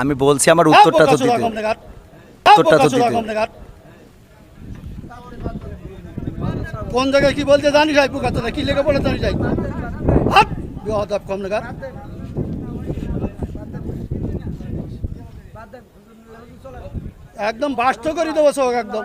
আমি বলছি আমার উত্তরটা তো দিতে। উত্তরটা তো দিতে। কোন জায়গায় কি বলতে জানি আই পোকা কি লেগে বলে জানি যাই হাত বিহদাব কম নাগাদ একদম বাস্ত করে দেবো সব একদম।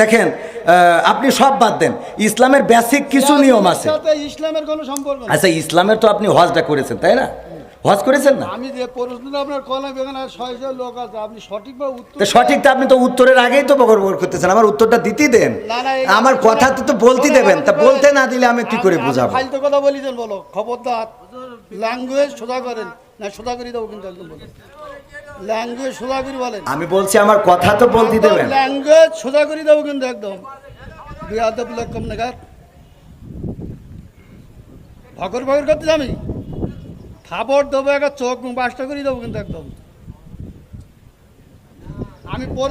দেখেন আপনি সব বাদ দেন। ইসলামের বেসিক কিছু নিয়ম আছে। ইসলামের কোনো সম্পর্ক আচ্ছা ইসলামের তো আপনি হজটা করেছেন তাই না? হজ করেছেন না? আমি যে প্রশ্নটা আপনার এখানে ছয়শো লোক আছে। আপনি উত্তর সঠিক তো আপনি তো উত্তরের আগেই তো বকর বকর করতেছেন। আমার উত্তরটা দিতেই দেন। আমার কথা তো বলতে দেবেন। তা বলতে না দিলে আমি কি করে বুঝাবো? ফালতু কথা বলিছেন বলো। খবরদার ল্যাঙ্গুয়েজ সোজা করেন। না সোজা করে দেবো কিন্তু একদম বলেন ল্যাঙ্গুয়েজ সোজা করে বলেন। আমি বলছি আমার কথা তো বলতে দেবেন। ল্যাঙ্গুয়েজ সোজা করে দেবো কিন্তু একদম। বিয়াদব লোক নেগার। ভকর ভকর করতে আমি খাবার দেবো একটা চোখ বাসটা করে দেবো কিন্তু একদম। আমি পর